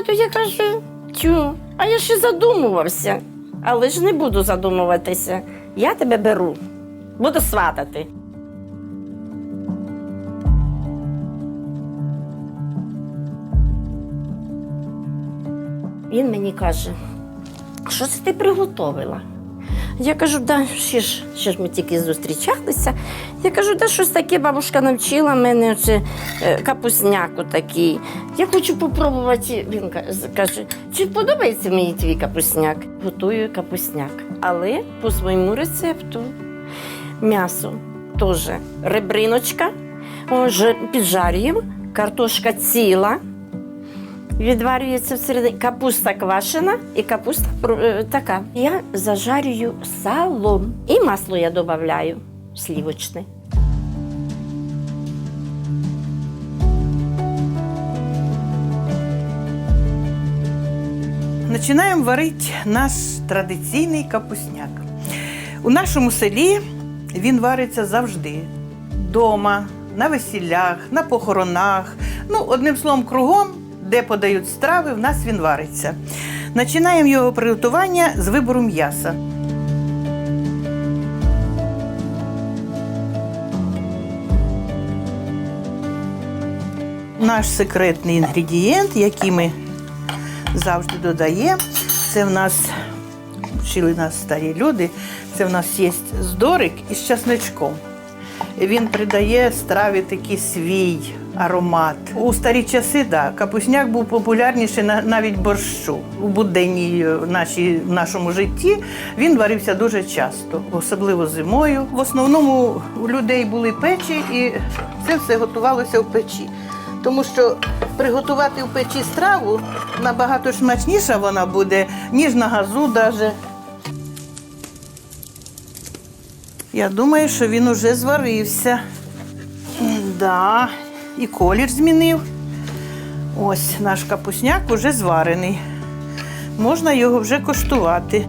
а то я кажу, тю, а я ще задумувався. Але ж не буду задумуватися. Я тебе беру, буду сватати. Він мені каже, що це ти приготовила? Я кажу, да, ще ж, ще ж ми тільки зустрічалися. Я кажу, да щось таке бабушка навчила мене, оце, е, капусняку такий. Я хочу попробувати. Він каже, чи подобається мені твій капусняк? Готую капусняк, але по своєму рецепту. М'ясо теж ребриночка, піджарюємо, картошка ціла. Відварюється всередині капуста квашена і капуста е, така. Я зажарюю салом. І масло я додаю слівочне. Починаємо варити наш традиційний капусняк. У нашому селі він вариться завжди. Дома, на весіллях, на похоронах. Ну, одним словом, кругом, де подають страви, в нас він вариться. Починаємо його приготування з вибору м'яса. Наш секретний інгредієнт, який ми завжди додаємо. Це в нас вчили нас старі люди. Це в нас є здорик із часничком. Він придає страві такий свій аромат. У старі часи да, капусняк був популярніший навіть борщу. У буденній е, нашій, нашому житті він варився дуже часто, особливо зимою. В основному у людей були печі, і це все готувалося в печі. Тому що приготувати в печі страву набагато смачніша вона буде, ніж на газу даже. Я думаю, що він уже зварився. Да, і колір змінив. Ось наш капусняк уже зварений. Можна його вже коштувати.